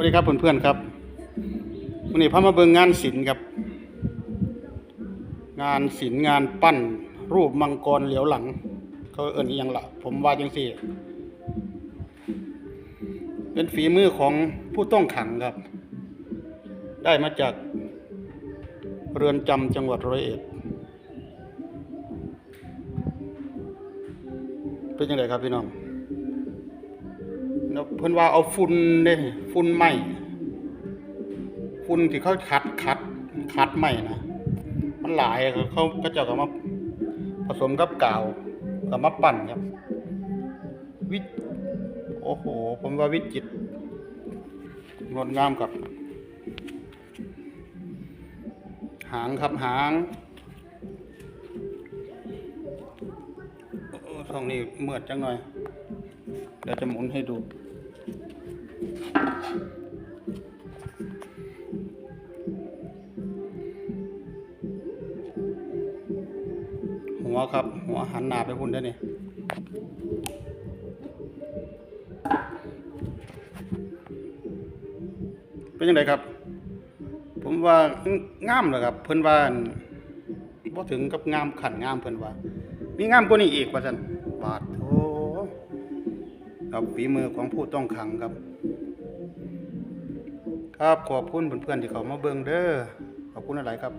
วัสดีครับเพื่อนๆครับวันนี้พามาเบิ่งงานศิลป์ครับ งานศิลป์งานปั้น รูปมังกรเหลียวหลัง เขาเอิ้นยังละผมว่าจังซี่ เป็นฝีมือของผู้ต้องขังครับ ได้มาจากเรือนจำจังหวัดร้อยเอ็ดเป็นยังไงครับพี่น้อง แล้วเพิ่นว่าเอาฝุ่นเด้ฝุ่นไหม่ฝุ่นที่เขาคัดคัดคัดไหม่นะมันหลายเขาเขาก็จะเอามาผสมกับกาวกับมาปั่นครับ วิโอ้โห ผมว่าวิจิตรงดงามครับ หางครับหางโอ้ช่องนี้เมือดจังหน่อยเดี๋ยวจะหมุนให้ดู หัวครับ หัวหันหน้าไปพุ่นได้เนี่ยเป็นยังไงครับ ผมว่างามเลยครับ เพิ่นว่าบ่ถึงกับงามขันงามเพิ่นว่า มีงามกว่านี้อีกว่าซั่นบาดโถกับฝีมือของผู้ต้องขังครับ ครับขอบคุณเพื่อนๆที่เขามาเบิ่งเด้อขอบคุณหลายๆครับ